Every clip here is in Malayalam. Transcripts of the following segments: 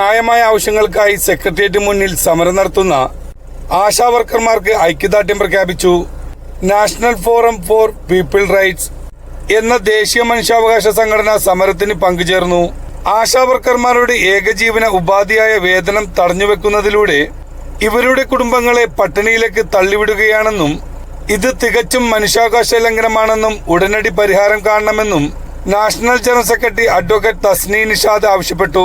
ന്യായമായ ആവശ്യങ്ങൾക്കായി സെക്രട്ടേറിയറ്റ് മുന്നിൽ സമരം നടത്തുന്ന ആശാവർക്കർമാർക്ക് ഐക്യദാർഢ്യം പ്രഖ്യാപിച്ചു national forum for people rights എന്ന ദേശീയ മനുഷ്യാവകാശ സംഘടന സമരത്തിന് പങ്കുചേർന്നു. ആശാവർക്കർമാരുടെ ഏകജീവന ഉപാധിയായ വേതനം തടഞ്ഞുവെക്കുന്നതിലൂടെ ഇവരുടെ കുടുംബങ്ങളെ പട്ടിണിയിലേക്ക് തള്ളിവിടുകയാണെന്നും ഇത് തികച്ചും മനുഷ്യാവകാശ ലംഘനമാണെന്നും ഉടനടി പരിഹാരം കാണണമെന്നും national general secretary advocate Tasni Nishad ആവശ്യപ്പെട്ടു.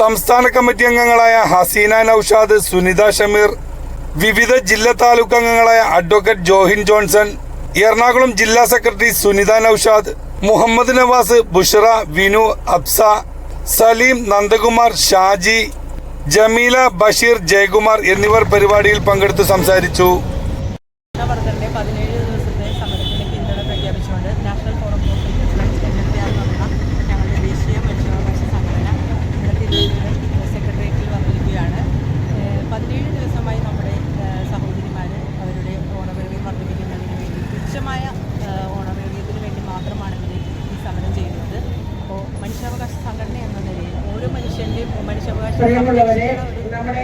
സംസ്ഥാന കമ്മിറ്റി അംഗങ്ങളായ ഹസീന നൌഷാദ് സുനിത ഷമീർ വിവിധ ജില്ലാ താലൂക്ക് അംഗങ്ങളായ അഡ്വക്കേറ്റ് ജോഹിൻ ജോൺസൺ എറണാകുളം ജില്ലാ സെക്രട്ടറി സുനിത നൌഷാദ് മുഹമ്മദ് നവാസ് ബുഷറ വിനു അബ്സ സലീം നന്ദകുമാർ ഷാജി ജമീല ബഷീർ ജയകുമാർ എന്നിവർ പരിപാടിയിൽ പങ്കെടുത്ത് സംസാരിച്ചു. തുച്ഛമായ ഏഹ് വേണ്ടി മാത്രമാണ് ഇവർ ഈ സമരം ചെയ്യുന്നത്. അപ്പോൾ മനുഷ്യാവകാശ സംഘടന എന്ന നിലയിൽ ഓരോ മനുഷ്യന്റെയും മനുഷ്യാവകാശ നമ്മളിതിനെ നമ്മുടെ